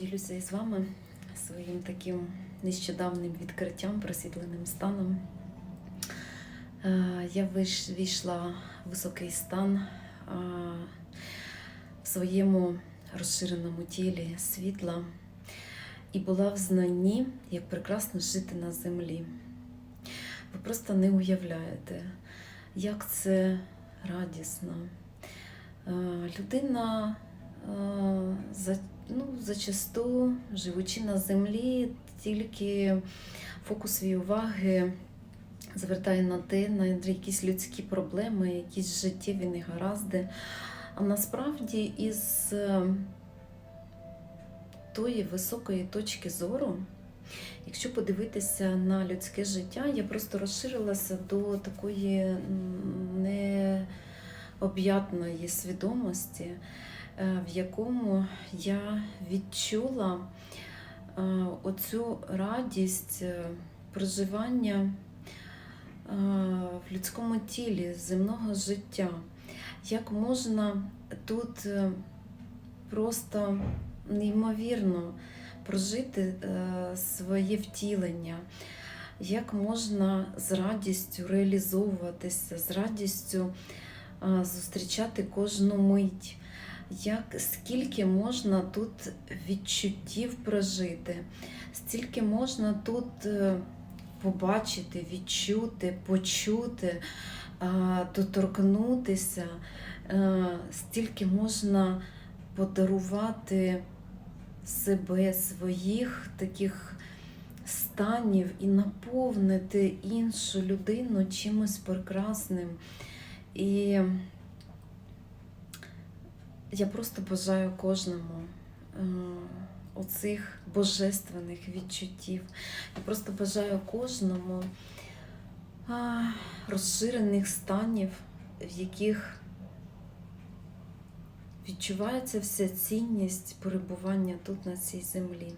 Ділюся із вами своїм таким нещодавнім відкриттям, просвітленим станом. Е, Я війшла в високий стан е, в своєму розширеному тілі світла і була в знанні, як прекрасно жити на землі. Ви просто не уявляєте, як це радісно. Е, Людина за, ну, зачасту, живучи на землі, тільки фокус своєї уваги звертає на те, на якісь людські проблеми, якісь життєві негаразди. А насправді із е, тої високої точки зору, якщо подивитися на людське життя, я просто розширилася до такої м, необ'ятної свідомості, е, в якому я відчула е, оцю радість е, проживання в людському тілі земного життя. Як можна тут просто неймовірно прожити своє втілення, як можна з радістю реалізовуватися, з радістю зустрічати кожну мить, як скільки можна тут відчуттів прожити, стільки можна тут е, побачити, відчути, почути, доторкнутися, е, стільки можна подарувати себе, своїх таких станів і наповнити іншу людину чимось прекрасним. І я просто бажаю кожному е, оцих божественних відчуттів. Я просто бажаю кожному розширених станів, в яких відчувається вся цінність перебування тут на цій землі.